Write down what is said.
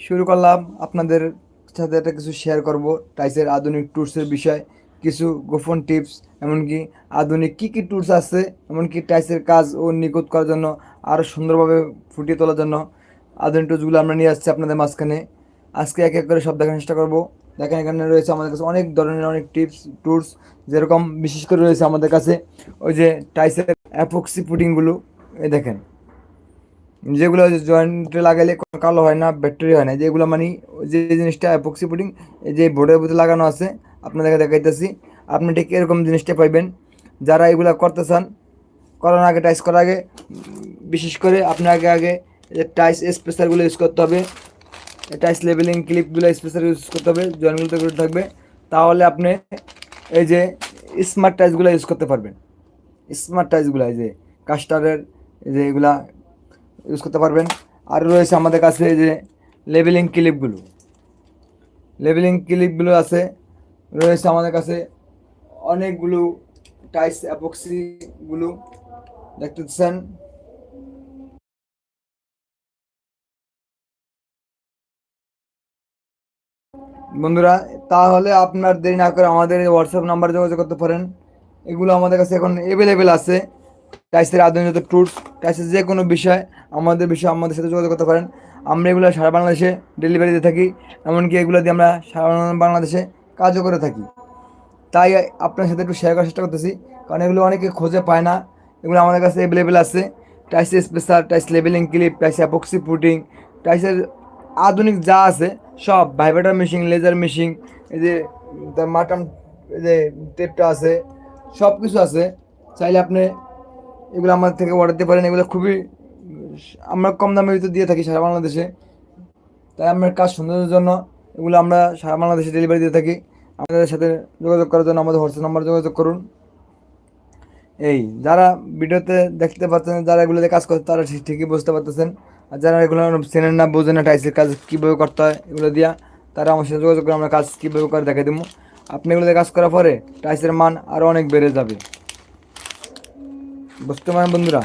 শুরু করলাম আপনাদের সাথে একটা কিছু শেয়ার করব টাইসের আধুনিক টুলসের বিষয়, কিছু গোপন টিপস এমনকি আধুনিক কী কী টুলস আছে, এমনকি টাইসের কাজ ও নিখুঁত করার জন্য আরও সুন্দরভাবে ফুটিয়ে তোলার জন্য আধুনিক টুলসগুলো আমরা নিয়ে আসছি আপনাদের মাঝখানে। আজকে এক এক করে সব দেখার চেষ্টা করব। দেখেন এখানে রয়েছে আমাদের কাছে অনেক ধরনের অনেক টিপস টুলস যেরকম বিশেষ করে রয়েছে আমাদের কাছে। ওই যে টাইসের অ্যাপক্সি পুডিংগুলো এই দেখেন। যেগুলো জয়েন্টে লাগালে কালো হয় না ব্যাটারি হয় না। যেগুলো মানে যে জিনিসটা অ্যাপক্সি এই যে বোর্ডের ভিতরে লাগানো আছে, আপনাদেরকে দেখাইতেছি। আপনি ঠিক এরকম জিনিসটা পাইবেন। যারা এগুলো করতে চান, করার আগে টাইস করার আগে, বিশেষ করে আপনার আগে আগে টাইস স্পেশালগুলো ইউজ করতে হবে। টাইস লেভেলিং ক্লিপগুলো স্পেশাল ইউজ করতে হবে জয়েন্টগুলো করে থাকবে। তাহলে আপনি এই যে স্মার্ট টাইসগুলো ইউজ করতে পারবেন। স্মার্ট টাইসগুলো এই যে কাস্টারের যে এগুলা ইউজ করতে পারবেন। আর রয়েছে আমাদের কাছে যে লেবেলিং ক্লিপগুলো লেবেলিং ক্লিপগুলো আছে। রয়েছে আমাদের কাছে অনেকগুলো টাইস অ্যাপক্সিগুলো দেখতে পাচ্ছেন? বন্ধুরা, তাহলে আপনার দেরি না করে আমাদের হোয়াটসঅ্যাপ নাম্বার যোগাযোগ করতে পারেন। এগুলো আমাদের কাছে এখন অ্যাভেলেবেল আছে। টাইসের আধুনিক টুলস টাইসের যে কোনো বিষয় আমাদের বিষয়ে আমাদের সাথে যোগাযোগ করতে পারেন। আমরা এগুলো সারা বাংলাদেশে ডেলিভারি দিয়ে থাকি, এমনকি এগুলো দিয়ে আমরা সারা বাংলাদেশে কাজও করে থাকি। তাই আপনার সাথে একটু শেয়ার করার চেষ্টা করতেছি, কারণ এগুলো অনেকে খোঁজে পায় না। এগুলো আমাদের কাছে অ্যাভেলেবেল আছে। টাইস স্পেশাল টাইস লেবেলিং ক্লিপ টাইস অ্যাপক্সি পুটিং টাইসের আধুনিক যা আছে, সব ভাইব্রেটার মেশিন লেজার মেশিন এই যে মাটন এই যে টেপটা আছে সব কিছু আছে। চাইলে আপনি এগুলো আমার থেকে অর্ডার দিতে পারেন, এগুলো খুবই, আমরা কম দামের ভিতরে দিয়ে থাকি সারা বাংলাদেশে। তাই আপনার কাজ সুন্দরের জন্য এগুলো আমরা সারা বাংলাদেশে ডেলিভারি দিয়ে থাকি। আমাদের সাথে যোগাযোগ করার জন্য আমাদের হোয়াটসঅ্যাপ নাম্বার যোগাযোগ করুন। এই, যারা ভিডিওতে দেখতে পাচ্ছেন, যারা এগুলোতে কাজ করছে, তারা ঠিক- ঠিকই বুঝতে পারতেছেন। আর যারা এগুলো চেনেন না, বোঝেন না টাইসের কাজ কীভাবে করতে হয় এগুলো দিয়া, তারা আমার সাথে যোগাযোগ করে আমরা কাজ কীভাবে করে দেখে দেবো আপনি এগুলোতে কাজ করার পরে টাইসের মান আরও অনেক বেড়ে যাবে। বুঝতে পারেন বন্ধুরা